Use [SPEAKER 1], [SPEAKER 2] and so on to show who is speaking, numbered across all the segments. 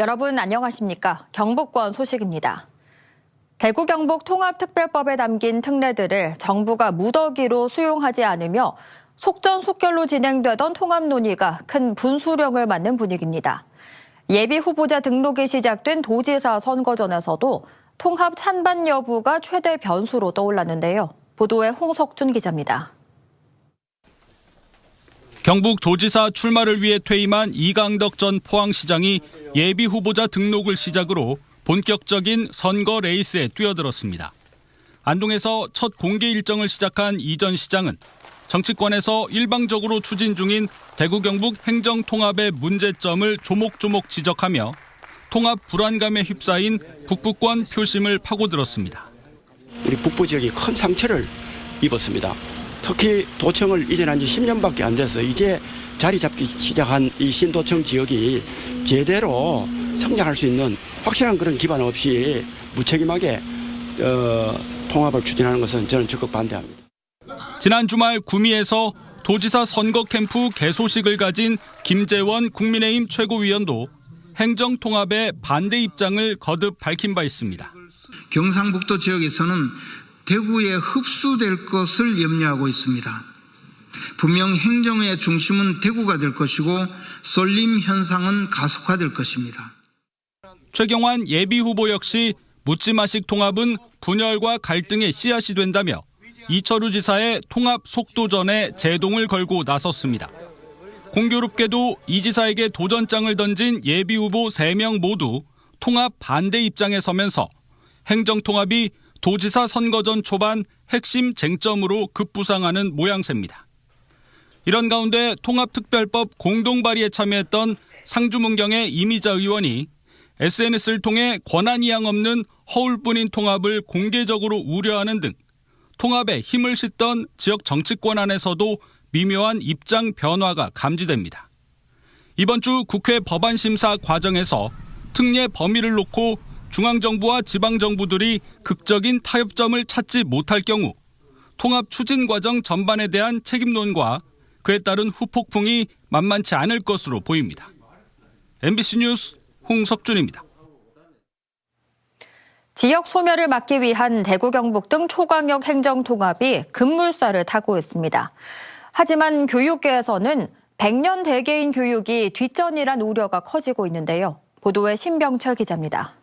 [SPEAKER 1] 여러분 안녕하십니까? 경북권 소식입니다. 대구 경북 통합특별법에 담긴 특례들을 정부가 무더기로 수용하지 않으며 속전속결로 진행되던 통합 논의가 큰 분수령을 맞는 분위기입니다. 예비 후보자 등록이 시작된 도지사 선거전에서도 통합 찬반 여부가 최대 변수로 떠올랐는데요. 보도에 홍석준 기자입니다.
[SPEAKER 2] 경북 도지사 출마를 위해 퇴임한 이강덕 전 포항시장이 예비 후보자 등록을 시작으로 본격적인 선거 레이스에 뛰어들었습니다. 안동에서 첫 공개 일정을 시작한 이 전 시장은 정치권에서 일방적으로 추진 중인 대구 경북 행정 통합의 문제점을 조목조목 지적하며 통합 불안감에 휩싸인 북부권 표심을 파고들었습니다.
[SPEAKER 3] 우리 북부 지역이 큰 상처를 입었습니다. 특히 도청을 이전한 지 10년밖에 안 돼서 이제 자리 잡기 시작한 이 신도청 지역이 제대로 성장할 수 있는 확실한 그런 기반 없이 무책임하게 어, 통합을 추진하는 것은 저는 적극 반대합니다.
[SPEAKER 2] 지난 주말 구미에서 도지사 선거 캠프 개소식을 가진 김재원 국민의힘 최고위원도 행정 통합에 반대 입장을 거듭 밝힌 바 있습니다.
[SPEAKER 4] 경상북도 지역에서는 대구에 흡수될 것을 염려하고 있습니다. 분명 행정의 중심은 대구가 될 것이고 쏠림 현상은 가속화될 것입니다.
[SPEAKER 2] 최경환 예비 후보 역시 묻지마식 통합은 분열과 갈등의 씨앗이 된다며 이철우 지사의 통합 속도전에 제동을 걸고 나섰습니다. 공교롭게도 이 지사에게 도전장을 던진 예비 후보 3명 모두 통합 반대 입장에 서면서 행정 통합이 도지사 선거전 초반 핵심 쟁점으로 급부상하는 모양새입니다. 이런 가운데 통합특별법 공동 발의에 참여했던 상주문경의 이미자 의원이 SNS를 통해 권한 이양 없는 허울뿐인 통합을 공개적으로 우려하는 등 통합에 힘을 싣던 지역 정치권 안에서도 미묘한 입장 변화가 감지됩니다. 이번 주 국회 법안 심사 과정에서 특례 범위를 놓고 중앙정부와 지방정부들이 극적인 타협점을 찾지 못할 경우 통합 추진 과정 전반에 대한 책임론과 그에 따른 후폭풍이 만만치 않을 것으로 보입니다. MBC 뉴스 홍석준입니다.
[SPEAKER 1] 지역 소멸을 막기 위한 대구 경북 등 초강력 행정 통합이 급물살을 타고 있습니다. 하지만 교육계에서는 100년 대개인 교육이 뒷전이란 우려가 커지고 있는데요. 보도에 신병철 기자입니다.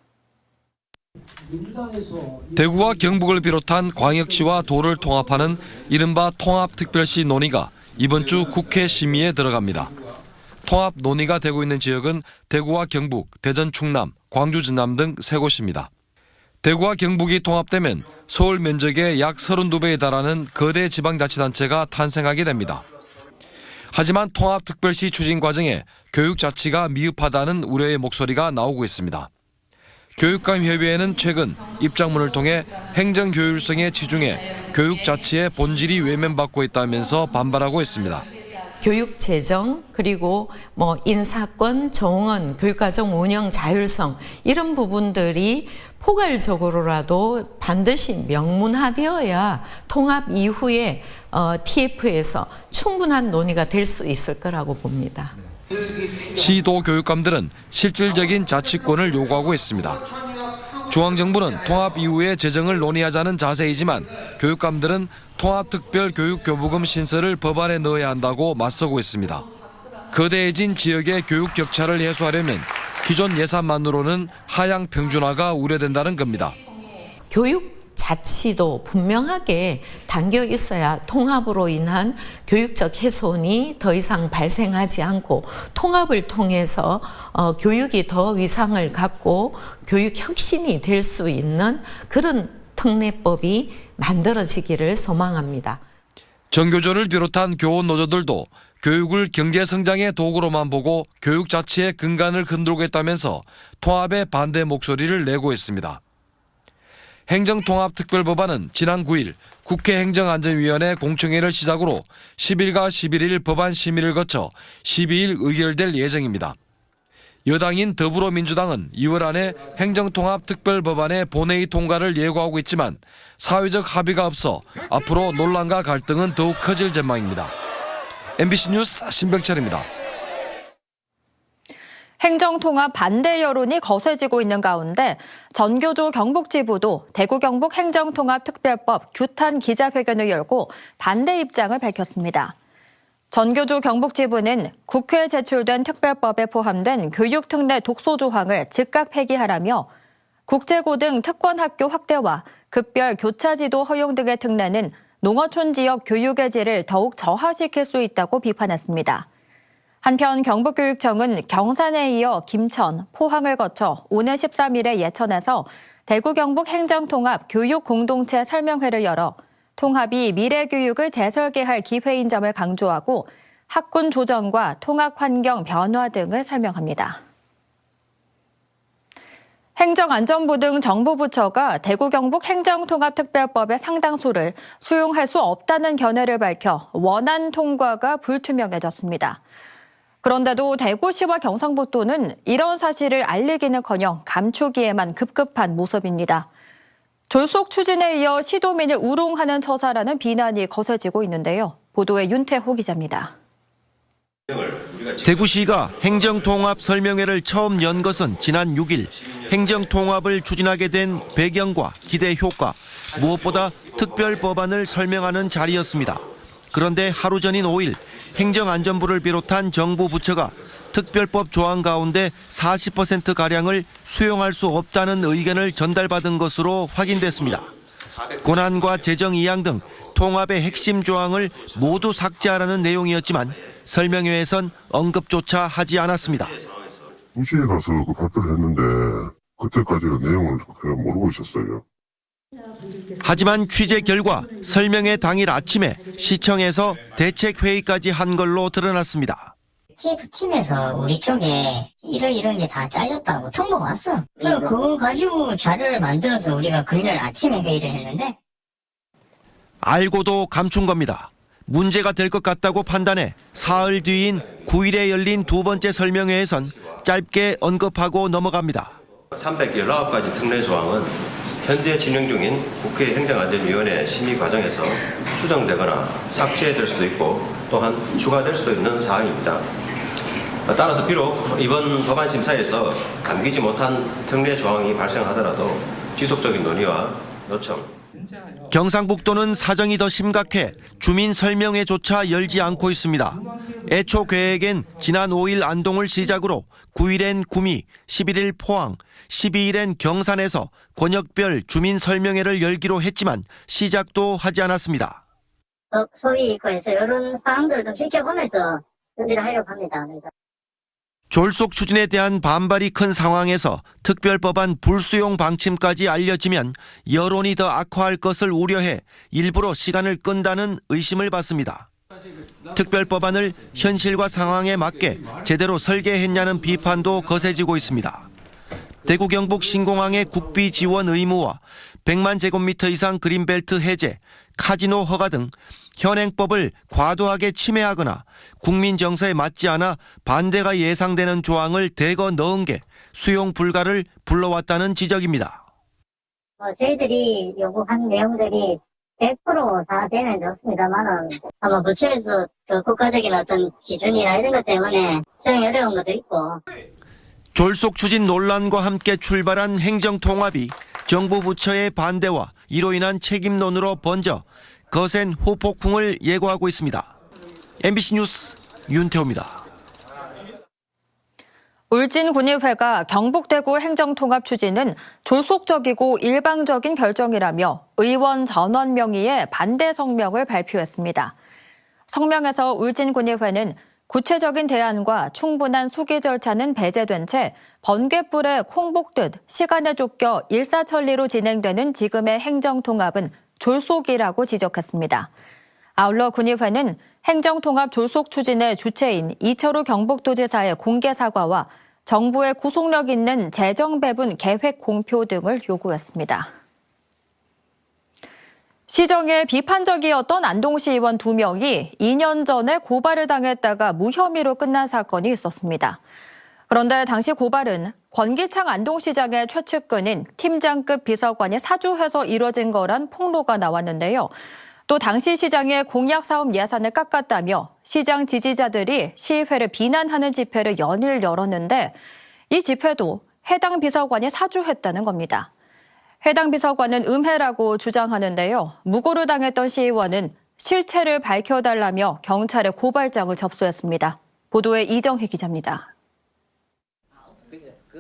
[SPEAKER 5] 대구와 경북을 비롯한 광역시와 도를 통합하는 이른바 통합특별시 논의가 이번 주 국회 심의에 들어갑니다. 통합 논의가 되고 있는 지역은 대구와 경북, 대전 충남, 광주 전남 등 세 곳입니다. 대구와 경북이 통합되면 서울 면적의 약 32배에 달하는 거대 지방자치단체가 탄생하게 됩니다. 하지만 통합특별시 추진 과정에 교육 자치가 미흡하다는 우려의 목소리가 나오고 있습니다. 교육감협의회는 최근 입장문을 통해 행정 교율성에 치중해 교육자치의 본질이 외면받고 있다면서 반발하고 있습니다.
[SPEAKER 6] 교육 재정 그리고 뭐 인사권, 정원, 교육과정 운영 자율성 이런 부분들이 포괄적으로라도 반드시 명문화되어야 통합 이후에 어, TF에서 충분한 논의가 될 수 있을 거라고 봅니다.
[SPEAKER 5] 시도 교육감들은 실질적인 자치권을 요구하고 있습니다. 중앙정부는 통합 이후의 재정을 논의하자는 자세이지만 교육감들은 통합특별교육교부금 신설을 법안에 넣어야 한다고 맞서고 있습니다. 거대해진 지역의 교육 격차를 해소하려면 기존 예산만으로는 하향 평준화가 우려된다는 겁니다.
[SPEAKER 6] 교육 자치도 분명하게 담겨 있어야 통합으로 인한 교육적 훼손이 더 이상 발생하지 않고 통합을 통해서 어, 교육이 더 위상을 갖고 교육 혁신이 될 수 있는 그런 특례법이 만들어지기를 소망합니다.
[SPEAKER 5] 정교조를 비롯한 교원 노조들도 교육을 경제 성장의 도구로만 보고 교육 자치의 근간을 흔들겠다면서 통합에 반대 목소리를 내고 있습니다. 행정통합특별법안은 지난 9일 국회 행정안전위원회 공청회를 시작으로 10일과 11일 법안 심의를 거쳐 12일 의결될 예정입니다. 여당인 더불어민주당은 2월 안에 행정통합특별법안의 본회의 통과를 예고하고 있지만 사회적 합의가 없어 앞으로 논란과 갈등은 더욱 커질 전망입니다. MBC 뉴스 신병철입니다.
[SPEAKER 1] 행정통합 반대 여론이 거세지고 있는 가운데 전교조 경북지부도 대구 경북 행정통합특별법 규탄 기자회견을 열고 반대 입장을 밝혔습니다. 전교조 경북지부는 국회에 제출된 특별법에 포함된 교육특례 독소 조항을 즉각 폐기하라며 국제고 등 특권학교 확대와 급별 교차지도 허용 등의 특례는 농어촌 지역 교육의 질을 더욱 저하시킬 수 있다고 비판했습니다. 한편 경북교육청은 경산에 이어 김천, 포항을 거쳐 오늘 13일에 예천에서 대구 경북 행정통합 교육 공동체 설명회를 열어 통합이 미래 교육을 재설계할 기회인 점을 강조하고 학군 조정과 통학 환경 변화 등을 설명합니다. 행정안전부 등 정부 부처가 대구 경북 행정통합특별법의 상당수를 수용할 수 없다는 견해를 밝혀 원안 통과가 불투명해졌습니다. 그런데도 대구시와 경상북도는 이런 사실을 알리기는커녕 감추기에만 급급한 모습입니다. 졸속 추진에 이어 시도민을 우롱하는 처사라는 비난이 거세지고 있는데요. 보도에 윤태호 기자입니다.
[SPEAKER 7] 대구시가 행정통합 설명회를 처음 연 것은 지난 6일 행정통합을 추진하게 된 배경과 기대 효과, 무엇보다 특별 법안을 설명하는 자리였습니다. 그런데 하루 전인 5일 행정안전부를 비롯한 정부 부처가 특별법 조항 가운데 40%가량을 수용할 수 없다는 의견을 전달받은 것으로 확인됐습니다. 권한과 재정 이양 등 통합의 핵심 조항을 모두 삭제하라는 내용이었지만 설명회에선 언급조차 하지 않았습니다.
[SPEAKER 8] 도시에 가서 그 발표를 했는데 그때까지는 내용을 그냥 모르고 있었어요.
[SPEAKER 7] 하지만 취재 결과 설명회 당일 아침에 시청에서 대책 회의까지 한 걸로 드러났습니다.
[SPEAKER 9] TF팀에서 우리 쪽에 이런 이런 게 다 잘렸다고 통보가 왔어. 그럼 그거 가지고 자료를 만들어서 우리가 금요일 아침에 회의를 했는데
[SPEAKER 7] 알고도 감춘 겁니다. 문제가 될 것 같다고 판단해 사흘 뒤인 9일에 열린 두 번째 설명회에선 짧게 언급하고 넘어갑니다.
[SPEAKER 10] 319가지 특례 조항은 현재 진행 중인 국회 행정안전위원회 심의 과정에서 수정되거나 삭제될 수도 있고 또한 추가될 수도 있는 사항입니다. 따라서 비록 이번 법안 심사에서 담기지 못한 특례 조항이 발생하더라도 지속적인 논의와 요청,
[SPEAKER 7] 경상북도는 사정이 더 심각해 주민 설명회조차 열지 않고 있습니다. 애초 계획엔 지난 5일 안동을 시작으로 9일엔 구미, 11일 포항, 12일엔 경산에서 권역별 주민 설명회를 열기로 했지만 시작도 하지 않았습니다.
[SPEAKER 9] 어, 소위 있고 해서 이런 사항들을 좀 지켜보면서 준비를 하려고 합니다.
[SPEAKER 7] 졸속 추진에 대한 반발이 큰 상황에서 특별법안 불수용 방침까지 알려지면 여론이 더 악화할 것을 우려해 일부러 시간을 끈다는 의심을 받습니다. 특별법안을 현실과 상황에 맞게 제대로 설계했냐는 비판도 거세지고 있습니다. 대구 경북 신공항의 국비 지원 의무와 100만 제곱미터 이상 그린벨트 해제, 카지노 허가 등 현행법을 과도하게 침해하거나 국민 정서에 맞지 않아 반대가 예상되는 조항을 대거 넣은 게 수용 불가를 불러왔다는 지적입니다.
[SPEAKER 9] 어, 저희들이 요구한 내용들이 100%다 되면 좋습니다만은 아마 부처에서 더 국가적인 어떤 기준이나 이런 것 때문에 수용이 어려운 것도 있고
[SPEAKER 7] 졸속 추진 논란과 함께 출발한 행정통합이 정부 부처의 반대와 이로 인한 책임론으로 번져 거센 후폭풍을 예고하고 있습니다. MBC 뉴스 윤태호입니다.
[SPEAKER 1] 울진군의회가 경북대구 행정통합 추진은 졸속적이고 일방적인 결정이라며 의원 전원 명의의 반대 성명을 발표했습니다. 성명에서 울진군의회는 구체적인 대안과 충분한 수기 절차는 배제된 채 번개불에 콩 볶듯 시간에 쫓겨 일사천리로 진행되는 지금의 행정통합은 졸속이라고 지적했습니다. 아울러 군의회는 행정통합 졸속 추진의 주체인 이철우 경북도지사의 공개 사과와 정부의 구속력 있는 재정 배분 계획 공표 등을 요구했습니다. 시정에 비판적이었던 안동시 의원 2명이 2년 전에 고발을 당했다가 무혐의로 끝난 사건이 있었습니다. 그런데 당시 고발은 권기창 안동시장의 최측근인 팀장급 비서관이 사주해서 이뤄진 거란 폭로가 나왔는데요. 또 당시 시장의 공약 사업 예산을 깎았다며 시장 지지자들이 시의회를 비난하는 집회를 연일 열었는데 이 집회도 해당 비서관이 사주했다는 겁니다. 해당 비서관은 음해라고 주장하는데요. 무고를 당했던 시의원은 실체를 밝혀달라며 경찰에 고발장을 접수했습니다. 보도에 이정희 기자입니다.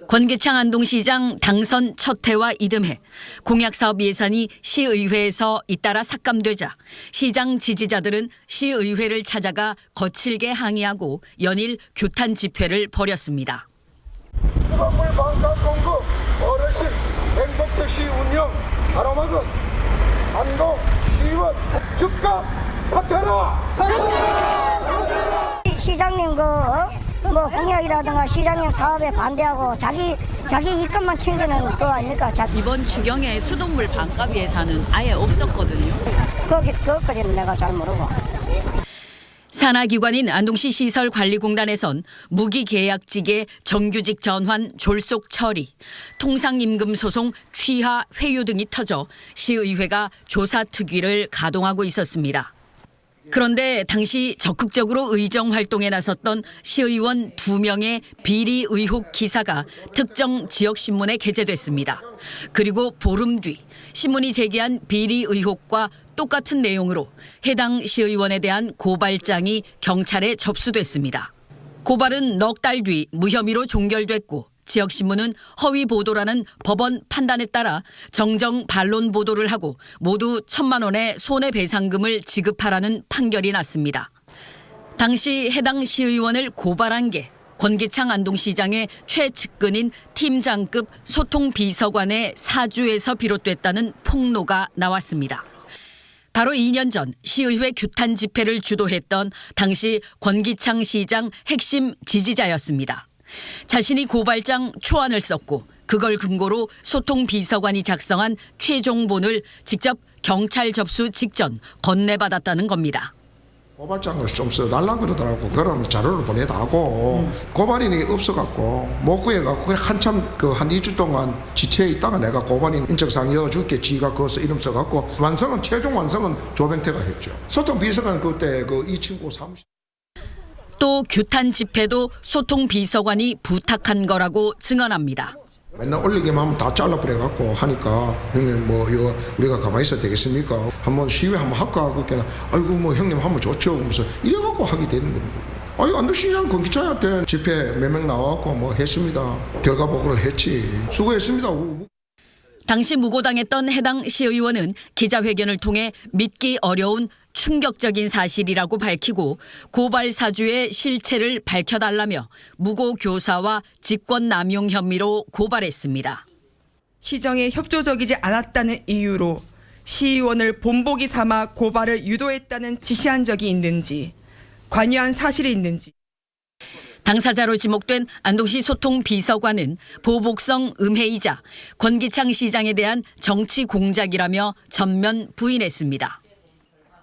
[SPEAKER 11] 권기창 안동시장 당선 첫 해와 이듬해 공약사업 예산이 시의회에서 잇따라 삭감되자 시장 지지자들은 시의회를 찾아가 거칠게 항의하고 연일 규탄 집회를 벌였습니다.
[SPEAKER 12] 수돗물 반값 공급 어르신 행복 택시 운영 가로막음 안동 시의원 즉각 사퇴라
[SPEAKER 13] 시장님 그뭐 공약이라든가 시장님 사업에 반대하고 자기 자기 이권만 챙기는 거 아닙니까? 자,
[SPEAKER 11] 이번 추경에 수돗물 반값 예산은 아예 없었거든요.
[SPEAKER 13] 거기 그것까지는 내가 잘 모르고.
[SPEAKER 11] 산하기관인 안동시 시설관리공단에선 무기계약직의 정규직 전환 졸속 처리, 통상임금 소송 취하 회유 등이 터져 시의회가 조사 특위를 가동하고 있었습니다. 그런데 당시 적극적으로 의정 활동에 나섰던 시의원 두 명의 비리 의혹 기사가 특정 지역 신문에 게재됐습니다. 그리고 보름 뒤 신문이 제기한 비리 의혹과 똑같은 내용으로 해당 시의원에 대한 고발장이 경찰에 접수됐습니다. 고발은 넉 달 뒤 무혐의로 종결됐고 지역신문은 허위 보도라는 법원 판단에 따라 정정 반론 보도를 하고 모두 천만 원의 손해배상금을 지급하라는 판결이 났습니다. 당시 해당 시의원을 고발한 게 권기창 안동시장의 최측근인 팀장급 소통비서관의 사주에서 비롯됐다는 폭로가 나왔습니다. 바로 2년 전 시의회 규탄 집회를 주도했던 당시 권기창 시장 핵심 지지자였습니다. 자신이 고발장 초안을 썼고 그걸 근거로 소통 비서관이 작성한 최종본을 직접 경찰 접수 직전 건네받았다는 겁니다.
[SPEAKER 12] 고발장을 좀 써달라 그러더라고. 그럼 자료를 보내다고 고발인이 없어갖고 못 구해갖고 한참 그한 2주 동안 지체에 있다가 내가 고발인 인적상 여줄게. 지가 거기서 이름 써갖고 완성은 최종 완성은 조병태가 했죠. 소통 비서관 그때 그이 친구 사무실
[SPEAKER 11] 또 규탄 집회도 소통 비서관이 부탁한 거라고 증언합니다.
[SPEAKER 12] 맨날 올리기만 하면 다 잘라버려갖고 하니까 형님 뭐 이거 우리가 가만히 있어도 되겠습니까? 한번 시위 한번 할까 하고 있잖아 아이고 뭐 형님 하면 좋죠 그러면서 이래갖고 하게 되는 겁니다. 아니 안덕시장 권기차한테 집회 몇 명 나와갖고 뭐 했습니다. 결과 보고를 했지. 수고했습니다.
[SPEAKER 11] 당시 무고당했던 해당 시의원은 기자회견을 통해 믿기 어려운 충격적인 사실이라고 밝히고 고발 사주의 실체를 밝혀달라며 무고 교사와 직권 남용 혐의로 고발했습니다.
[SPEAKER 14] 시정에 협조적이지 않았다는 이유로 시의원을 본보기 삼아 고발을 유도했다는 지시한 적이 있는지 관여한 사실이 있는지
[SPEAKER 11] 당사자로 지목된 안동시 소통 비서관은 보복성 음해이자 권기창 시장에 대한 정치 공작이라며 전면 부인했습니다.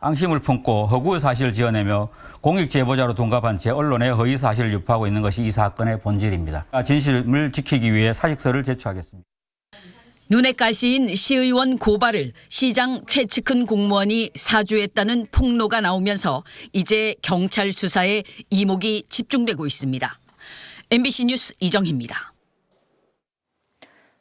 [SPEAKER 15] 앙심을 품고 허구의 사실을 지어내며 공익 제보자로 동갑한 채 언론에 허위 사실을 유포하고 있는 것이 이 사건의 본질입니다. 진실을 지키기 위해 사직서를 제출하겠습니다.
[SPEAKER 11] 눈에 가시인 시의원 고발을 시장 최측근 공무원이 사주했다는 폭로가 나오면서 이제 경찰 수사에 이목이 집중되고 있습니다. MBC 뉴스 이정희입니다.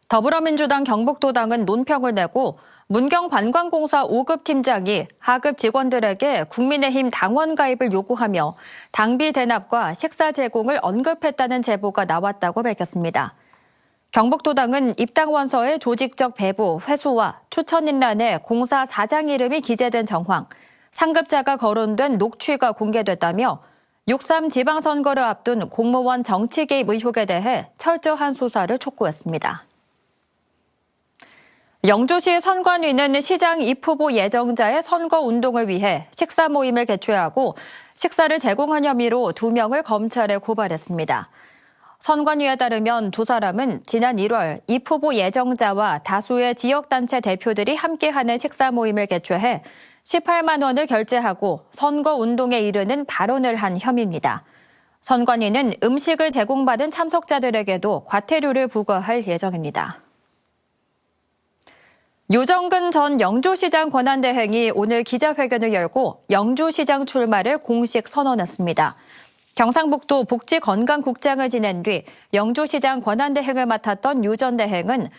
[SPEAKER 1] 더불어민주당 경북도당은 논평을 내고 문경관광공사 5급 팀장이 하급 직원들에게 국민의힘 당원 가입을 요구하며 당비 대납과 식사 제공을 언급했다는 제보가 나왔다고 밝혔습니다. 경북도당은 입당원서의 조직적 배부, 회수와 추천인란에 공사 사장 이름이 기재된 정황, 상급자가 거론된 녹취가 공개됐다며 6.3 지방선거를 앞둔 공무원 정치 개입 의혹에 대해 철저한 수사를 촉구했습니다. 영주시 선관위는 시장 입후보 예정자의 선거 운동을 위해 식사 모임을 개최하고 식사를 제공한 혐의로 두 명을 검찰에 고발했습니다. 선관위에 따르면 두 사람은 지난 1월 입후보 예정자와 다수의 지역단체 대표들이 함께하는 식사 모임을 개최해 18만 원을 결제하고 선거 운동에 이르는 발언을 한 혐의입니다. 선관위는 음식을 제공받은 참석자들에게도 과태료를 부과할 예정입니다. 유정근 전 영주시장 권한대행이 오늘 기자회견을 열고 영주시장 출마를 공식 선언했습니다. 경상북도 복지건강국장을 지낸 뒤 영주시장 권한대행을 맡았던 유 전 대행은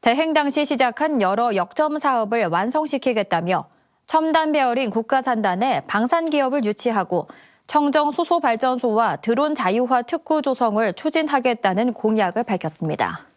[SPEAKER 1] 대행 당시 시작한 여러 역점 사업을 완성시키겠다며 첨단 배열인 국가산단에 방산기업을 유치하고 청정 수소발전소와 드론 자유화 특구 조성을 추진하겠다는 공약을 밝혔습니다.